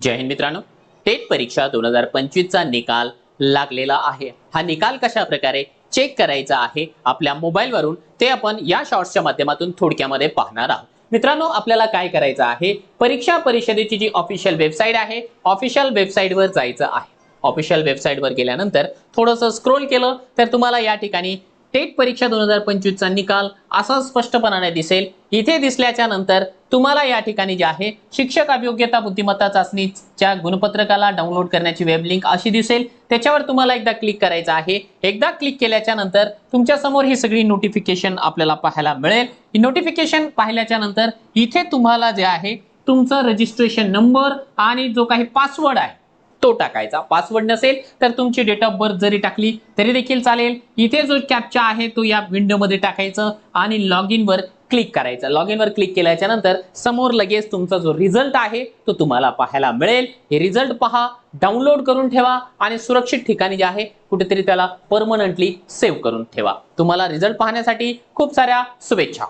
जय हिंद मित्रांनो. टेट परीक्षा दोन हजार पंचवीसचा निकाल लागलेला आहे. हा निकाल कशा प्रकारे चेक करायचा आहे? आपल्या मोबाईलवरून ते आपण या शॉर्ट्सच्या माध्यमातून थोडक्यामध्ये पाहणार आहोत. मित्रांनो आपल्याला काय करायचं आहे? परीक्षा परिषदेची जी ऑफिशियल वेबसाईट आहे ऑफिशियल वेबसाईटवर जायचं आहे. ऑफिशियल वेबसाईटवर गेल्यानंतर थोडंसं स्क्रोल केलं तर तुम्हाला या ठिकाणी टेट परीक्षा दोन हजार पंचवीसचा निकाल असा स्पष्टपणाने दिसेल. इथे दिसल्याच्या नंतर तुम्हाला या ठिकाणी जे आहे शिक्षक अभियोग्यता बुद्धिमत्ता चाचणीच्या गुणपत्रकाला डाउनलोड करण्याची वेब लिंक अशी दिसेल. त्याच्यावर तुम्हाला एकदा क्लिक करायचं आहे. एकदा क्लिक केल्याच्यानंतर तुमच्यासमोर ही सगळी नोटिफिकेशन आपल्याला पाहायला मिळेल. ही नोटिफिकेशन पाहिल्याच्या नंतर इथे तुम्हाला जे आहे तुमचं रजिस्ट्रेशन नंबर आणि जो काही पासवर्ड आहे तो टाकायचा. पासवर्ड नसेल तर तुमची डेट ऑफ बर्थ जरी टाकली तरी देखील चालेल. इथे जो कॅप्चा आहे तो या विंडोमध्ये टाकायचं आणि लॉग इनवर क्लिक करायचं. लॉग इनवर क्लिक केल्याच्यानंतर समोर लगेच तुमचा जो रिझल्ट आहे तो तुम्हाला पाहायला मिळेल. हे रिझल्ट पहा डाउनलोड करून ठेवा आणि सुरक्षित ठिकाणी जे आहे कुठेतरी त्याला परमनंटली सेव्ह करून ठेवा. तुम्हाला रिझल्ट पाहण्यासाठी खूप साऱ्या शुभेच्छा.